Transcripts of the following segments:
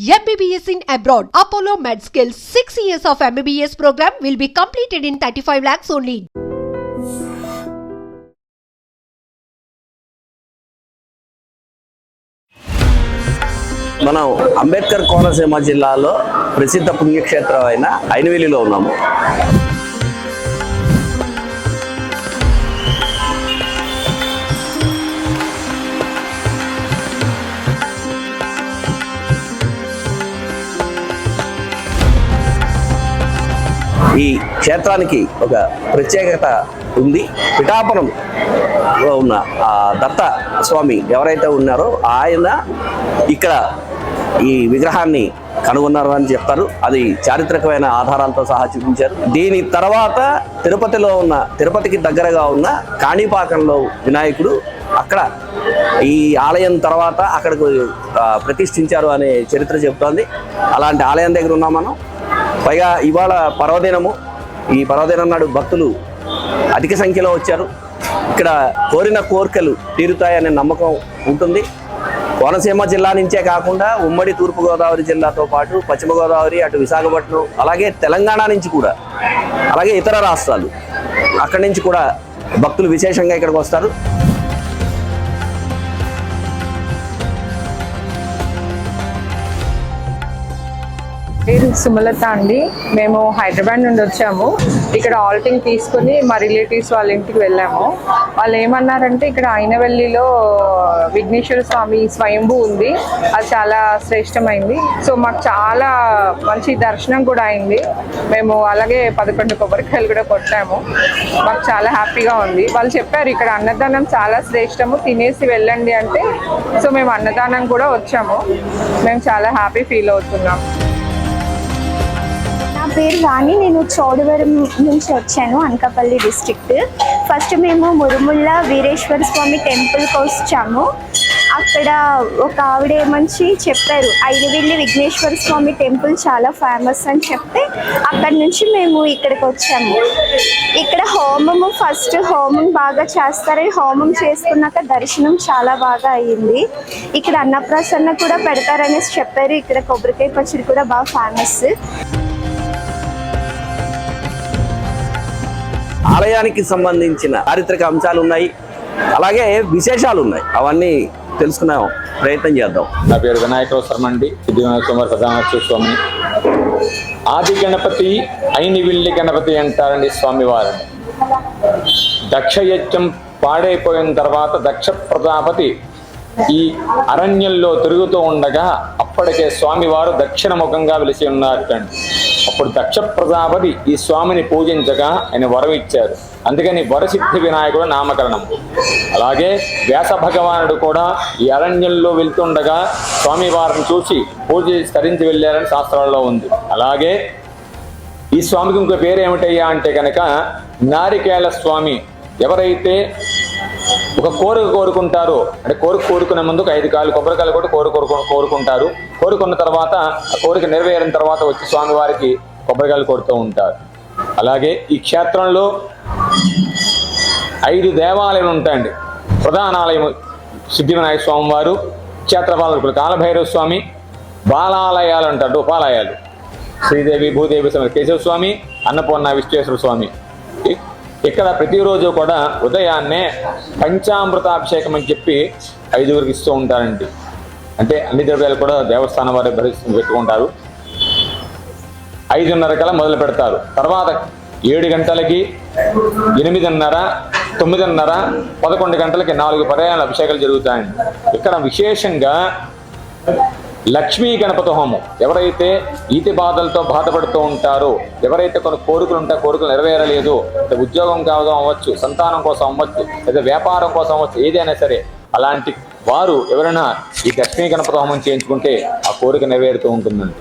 MBBS in abroad. Apollo MedSkills 6 years of MBBS program will be completed in 35 lakhs only. మనం అంబేద్కర్ కోనసీమ జిల్లాలో ప్రసిద్ధ పుణ్యక్షేత్రం అయిన ఐనవేలిలో ఉన్నాము ఈ క్షేత్రానికి ఒక ప్రత్యేకత ఉంది. పిఠాపురంలో ఉన్న దత్త స్వామి ఎవరైతే ఉన్నారో ఆయన ఇక్కడ ఈ విగ్రహాన్ని కనుగొన్నారు అని చెప్తారు. అది చారిత్రకమైన ఆధారాలతో సహా చూపించారు. దీని తర్వాత తిరుపతిలో ఉన్న తిరుపతికి దగ్గరగా ఉన్న కాణిపాకంలో వినాయకుడు అక్కడ ఈ ఆలయం తర్వాత అక్కడికి ప్రతిష్ఠించారు అనే చరిత్ర చెబుతోంది. అలాంటి ఆలయం దగ్గర ఉన్నాం మనం. పైగా ఇవాళ పర్వదినము. ఈ పర్వదినం నాడు భక్తులు అధిక సంఖ్యలో వచ్చారు. ఇక్కడ కోరిన కోరికలు తీరుతాయనే నమ్మకం ఉంటుంది. కోనసీమ జిల్లా నుంచే కాకుండా ఉమ్మడి తూర్పుగోదావరి జిల్లాతో పాటు పశ్చిమ గోదావరి అటు విశాఖపట్నం అలాగే తెలంగాణ నుంచి కూడా అలాగే ఇతర రాష్ట్రాలు అక్కడి నుంచి కూడా భక్తులు విశేషంగా ఇక్కడికి వస్తారు. పేరు సుమలత అండి. మేము హైదరాబాద్ నుండి వచ్చాము. ఇక్కడ ఆల్టింగ్ తీసుకుని మా రిలేటివ్స్ వాళ్ళ ఇంటికి వెళ్ళాము. వాళ్ళు ఏమన్నారంటే ఇక్కడ అయినవెల్లిలో విఘ్నేశ్వర స్వామి స్వయంభూ ఉంది. అది చాలా శ్రేష్టమైంది. సో మాకు చాలా మంచి దర్శనం కూడా అయింది. మేము అలాగే పదకొండు కొబ్బరికాయలు కూడా కొట్టాము. మాకు చాలా హ్యాపీగా ఉంది. వాళ్ళు చెప్పారు ఇక్కడ అన్నదానం చాలా శ్రేష్టము తినేసి వెళ్ళండి అంటే. సో మేము అన్నదానం కూడా వచ్చాము. మేము చాలా హ్యాపీ ఫీల్ అవుతున్నాం. పేరు వాణి నేను చౌడవరం నుంచి వచ్చాను అనకాపల్లి డిస్ట్రిక్ట్. ఫస్ట్ మేము మురుముల్ల వీరేశ్వర స్వామి టెంపుల్కి వచ్చాము. అక్కడ ఒక ఆవిడ ఏమంచి చెప్పారు ఐదువెల్లి విఘ్నేశ్వర స్వామి టెంపుల్ చాలా ఫేమస్ అని చెప్తే అక్కడ నుంచి మేము ఇక్కడికి వచ్చాము. ఇక్కడ హోమము ఫస్ట్ హోమం బాగా చేస్తారు. హోమం చేసుకున్నాక దర్శనం చాలా బాగా అయ్యింది. ఇక్కడ అన్నప్రసన్న కూడా పెడతారనేసి చెప్పారు. ఇక్కడ కొబ్బరికాయ పచ్చడి కూడా బాగా ఫేమస్. ఆలయానికి సంబంధించిన చారిత్రక అంశాలు ఉన్నాయి. అలాగే విశేషాలు ఉన్నాయి. అవన్నీ తెలుసుకునే ప్రయత్నం చేద్దాం. నా పేరు వినాయకరావు శర్మ అండి సిద్ధి వినాయక స్వామి. ప్రధానోత్సవ స్వామిని ఆది గణపతి ఐని విల్లి గణపతి అంటారండి స్వామివారిని దక్షయజ్ఞం పాడైపోయిన తర్వాత దక్ష ప్రజాపతి ఈ అరణ్యంలో తిరుగుతూ ఉండగా అప్పటికే స్వామివారు దక్షిణ ముఖంగా వెలిసి ఉన్నారటండి. అప్పుడు దక్ష ప్రజాపతి ఈ స్వామిని పూజించగా ఆయన వరం ఇచ్చారు. అందుకని వరసిద్ధి వినాయకుడు నామకరణం. అలాగే వ్యాస భగవానుడు కూడా ఈ అరణ్యంలో వెళ్తుండగా స్వామివారిని చూసి పూజ చేసి వెళ్ళారని శాస్త్రాల్లో ఉంది. అలాగే ఈ స్వామికి ఇంకో పేరు ఏమిటయ్యా అంటే కనుక నారికేళ స్వామి. ఎవరైతే ఒక కోరిక కోరుకుంటారు. అంటే కోరిక కోరుకునే ముందు ఐదు కాలు కొబ్బరికాయలు కూడా కోరు కోరుకుంటారు. కోరుకున్న తర్వాత ఆ కోరిక నెరవేరిన తర్వాత వచ్చి స్వామివారికి కొబ్బరికాయలు కొడుతూ ఉంటారు. అలాగే ఈ క్షేత్రంలో ఐదు దేవాలయాలు ఉంటాయండి. ప్రధాన ఆలయం సిద్ధి వినాయక స్వామి వారు క్షేత్రపాలకులు కాలభైరవ స్వామి బాలాలయాలు అంటారు ఉపాలయాలు. శ్రీదేవి భూదేవి స్వామి కేశవ స్వామి అన్నపూర్ణ విశ్వేశ్వర స్వామి. ఇక్కడ ప్రతిరోజు కూడా ఉదయాన్నే పంచామృతాభిషేకం అని చెప్పి ఐదుగురికి ఇస్తూ ఉంటారండి. అంటే అన్ని ద్రవ్యాలు కూడా దేవస్థానం వారు భరిస్తూ పెట్టుకుంటారు. ఐదున్నర కల మొదలు పెడతారు. తర్వాత ఏడు గంటలకి ఎనిమిదిన్నర తొమ్మిదిన్నర పదకొండు గంటలకి నాలుగు పర్యాయాల అభిషేకాలు జరుగుతాయండి. ఇక్కడ విశేషంగా లక్ష్మీ గణపతి హోమం. ఎవరైతే ఈతి బాధలతో బాధపడుతూ ఉంటారో ఎవరైతే కొన్ని కోరికలు ఉంటే కోరికలు నెరవేరలేదు ఉద్యోగం కావడం అవ్వచ్చు సంతానం కోసం అవ్వచ్చు లేదా వ్యాపారం కోసం అవ్వచ్చు ఏదైనా సరే అలాంటి వారు ఎవరైనా ఈ లక్ష్మీ గణపతి హోమం చేయించుకుంటే ఆ కోరిక నెరవేరుతూ ఉంటుందండి.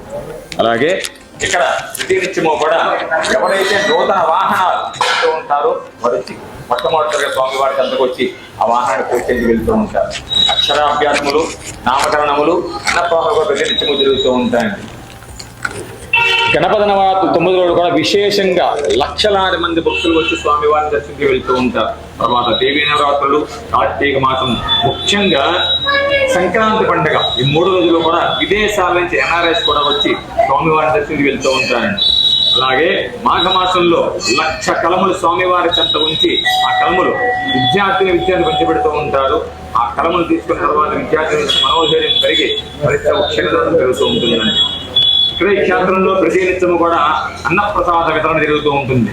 అలాగే ఇక్కడ కూడా ఎవరైతే నూతన వాహనాలు ఉంటారో వారు మొట్టమొదటిగా స్వామివారి చెంతకు వచ్చి ఆ వాహనాన్ని పూర్తి వెళ్తూ ఉంటారు. అక్షరాభ్యాసములు నామకరణములు అన్నప్రాసలు ప్రతినిత్యము జరుగుతూ ఉంటాయండి. గణపతి నవరాత్రి తొమ్మిది రోజులు కూడా విశేషంగా లక్షలాది మంది భక్తులు వచ్చి స్వామివారిని దర్శించి వెళ్తూ ఉంటారు. తర్వాత దేవీ నవరాత్రులు కార్తీక మాసం ముఖ్యంగా సంక్రాంతి పండుగ. ఈ మూడు రోజులు కూడా విదేశాల నుంచి ఎన్ఆర్ఎస్ కూడా వచ్చి స్వామివారిని దర్శనకి వెళ్తూ ఉంటారండి. అలాగే మాఘమాసంలో లక్ష కలములు స్వామివారి చెంత ఉంచి ఆ కలములు విద్యార్థుల విద్యను పంచిపెడుతూ ఉంటారు. ఆ కలములు తీసుకున్న తర్వాత విద్యార్థుల మనోధైర్యం పెరిగి పరీక్ష క్షణదం పెరుగుతూ ఉంటుందండి. ఇక్కడ ఈ క్షేత్రంలో ప్రతి నిత్యము కూడా అన్నప్రసాద వితరణ జరుగుతూ ఉంటుంది.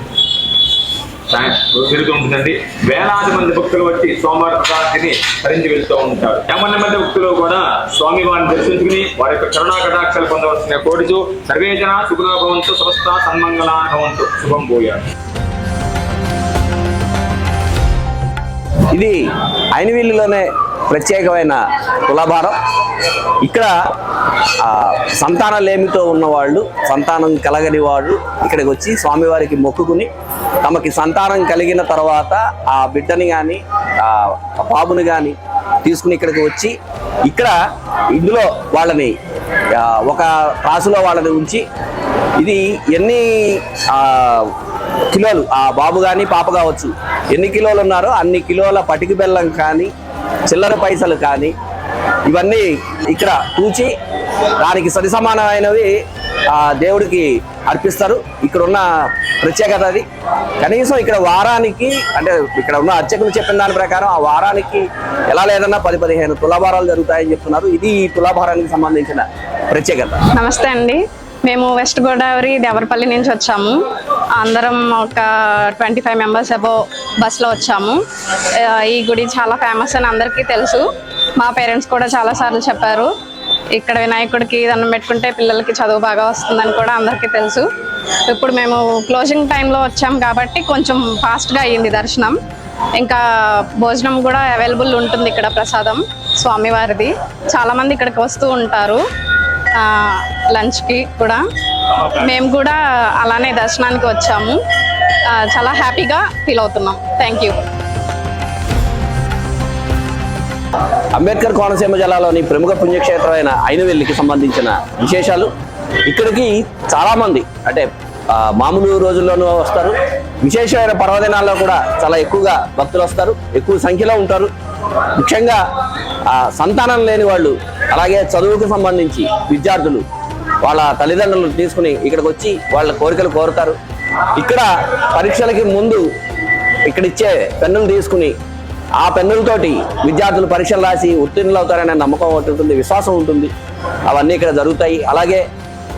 జరుగుతూ ఉంటుందండి. వేలాది మంది భక్తులు వచ్చి సోమవార ప్రసాదిని తరించి వెళ్తూ ఉంటారు. ఏమన్న మంది భక్తులు కూడా స్వామి వారిని దర్శించుకుని వారి యొక్క కరుణా కటాక్షలు పొందవలసిన కోరుచు సర్వేజన సుఖనోభవంతో సమస్త సన్మంగళాభవంతు శుభం పోయారు ఇది ఐనవీళ్ళలోనే ప్రత్యేకమైన తులాభారం ఇక్కడ సంతానలేమితో లేమితో ఉన్నవాళ్ళు సంతానం కలగని వాళ్ళు ఇక్కడికి వచ్చి స్వామివారికి మొక్కుకుని తమకి సంతానం కలిగిన తర్వాత ఆ బిడ్డని కానీ ఆ బాబుని కానీ తీసుకుని ఇక్కడికి వచ్చి ఇక్కడ ఇందులో వాళ్ళని ఒక రాసులో వాళ్ళని ఉంచి ఇది ఎన్ని కిలోలు? ఆ బాబు కానీ పాప కావచ్చు. ఎన్ని కిలోలు ఉన్నారో అన్ని కిలోల పటికి బెల్లం కానీ చిల్లర పైసలు కానీ ఇవన్నీ ఇక్కడ తూచి దానికి సరి సమానమైనవి దేవుడికి అర్పిస్తారు. ఇక్కడ ఉన్న ప్రత్యేకత అది. కనీసం ఇక్కడ వారానికి అంటే ఇక్కడ ఉన్న అర్చకులు చెప్పిన దాని ప్రకారం ఆ వారానికి ఎలా లేదన్నా పది పదిహేను తులాభారాలు జరుగుతాయని చెప్తున్నారు. ఇది ఈ తులాభారానికి సంబంధించిన ప్రత్యేకత. నమస్తే అండి. మేము వెస్ట్ గోదావరి దేవరపల్లి నుంచి వచ్చాము. అందరం ఒక ట్వంటీ ఫైవ్ మెంబర్స్ అబో బస్లో వచ్చాము. ఈ గుడి చాలా ఫేమస్ అని అందరికీ తెలుసు. మా పేరెంట్స్ కూడా చాలాసార్లు చెప్పారు. ఇక్కడ వినాయకుడికి దండం పెట్టుకుంటే పిల్లలకి చదువు బాగా వస్తుందని కూడా అందరికీ తెలుసు. ఇప్పుడు మేము క్లోజింగ్ టైంలో వచ్చాం కాబట్టి కొంచెం ఫాస్ట్గా అయ్యింది దర్శనం. ఇంకా భోజనం కూడా అవైలబుల్ ఉంటుంది ఇక్కడ ప్రసాదం స్వామివారిది. చాలామంది ఇక్కడికి వస్తూ ఉంటారు. లంచ్కి కూడా. మేము కూడా అలానే దర్శనానికి వచ్చాము. చాలా హ్యాపీగా ఫీల్ అవుతున్నాం. Thank you. అంబేద్కర్ కోనసీమ జిల్లాలోని ప్రముఖ పుణ్యక్షేత్రమైన ఐనవెల్లికి సంబంధించిన విశేషాలు. ఇక్కడికి చాలామంది అంటే మామూలు రోజుల్లోనూ వస్తారు. విశేషమైన పర్వదినాల్లో కూడా చాలా ఎక్కువగా భక్తులు వస్తారు. ఎక్కువ సంఖ్యలో ఉంటారు. ముఖ్యంగా సంతానం లేని వాళ్ళు అలాగే చదువుకు సంబంధించి విద్యార్థులు వాళ్ళ తల్లిదండ్రులు తీసుకుని ఇక్కడికి వచ్చి వాళ్ళ కోరికలు కోరుతారు. ఇక్కడ పరీక్షలకి ముందు ఇక్కడ ఇచ్చే పెన్నులు తీసుకుని ఆ పెన్నులతోటి విద్యార్థులు పరీక్షలు రాసి ఉత్తీర్ణులు అవుతారనే నమ్మకం ఒకటి ఉంటుంది విశ్వాసం ఉంటుంది. అవన్నీ ఇక్కడ జరుగుతాయి. అలాగే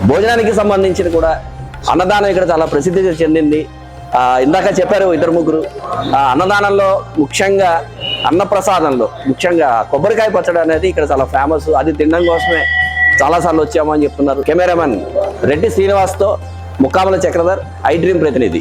భోజనానికి సంబంధించిన కూడా అన్నదానం ఇక్కడ చాలా ప్రసిద్ధి చెందింది. ఇందాక చెప్పారు ఇద్దరు ముగ్గురు. ఆ, అన్నదానంలో ముఖ్యంగా అన్నప్రసాదంలో ముఖ్యంగా కొబ్బరికాయ పచ్చడి అనేది ఇక్కడ చాలా ఫేమస్ అది తినడం కోసమే చాలాసార్లు సార్లు వచ్చామని చెప్తున్నారు. కెమెరామెన్ రెడ్డి శ్రీనివాస్తో ముక్కామల చక్రధర్ ఐ డ్రీమ్ ప్రతినిధి.